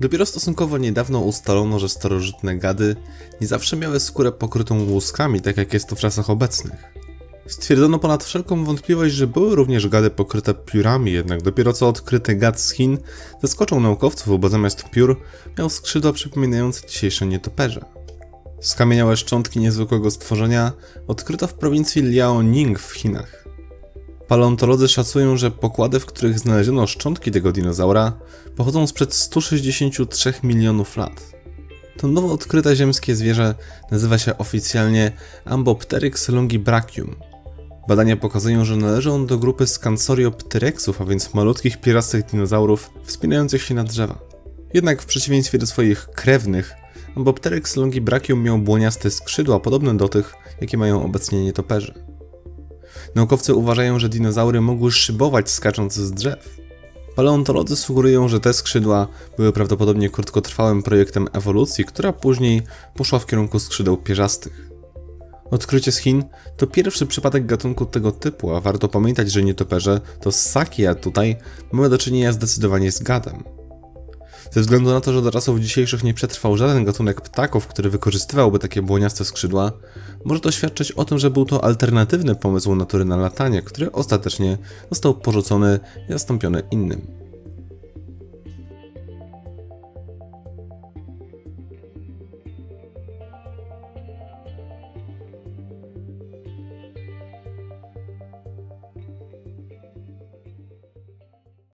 Dopiero stosunkowo niedawno ustalono, że starożytne gady nie zawsze miały skórę pokrytą łuskami, tak jak jest to w czasach obecnych. Stwierdzono ponad wszelką wątpliwość, że były również gady pokryte piórami, jednak dopiero co odkryty gad z Chin zaskoczył naukowców, bo zamiast piór miał skrzydła przypominające dzisiejsze nietoperze. Skamieniałe szczątki niezwykłego stworzenia odkryto w prowincji Liaoning w Chinach. Paleontolodzy szacują, że pokłady, w których znaleziono szczątki tego dinozaura, pochodzą sprzed 163 milionów lat. To nowo odkryte ziemskie zwierzę nazywa się oficjalnie Ambopteryx longibrachium. Badania pokazują, że należy on do grupy Scansorioptyrexów, a więc malutkich pierastych dinozaurów wspinających się na drzewa. Jednak w przeciwieństwie do swoich krewnych, Ambopteryx longibrachium miał błoniaste skrzydła podobne do tych, jakie mają obecnie nietoperze. Naukowcy uważają, że dinozaury mogły szybować skacząc z drzew. Paleontolodzy sugerują, że te skrzydła były prawdopodobnie krótkotrwałym projektem ewolucji, która później poszła w kierunku skrzydeł pierzastych. Odkrycie z Chin to pierwszy przypadek gatunku tego typu, a warto pamiętać, że nietoperze to ssaki, a tutaj mamy do czynienia zdecydowanie z gadem. Ze względu na to, że do czasów dzisiejszych nie przetrwał żaden gatunek ptaków, który wykorzystywałby takie błoniaste skrzydła, może to świadczyć o tym, że był to alternatywny pomysł natury na latanie, który ostatecznie został porzucony i zastąpiony innym.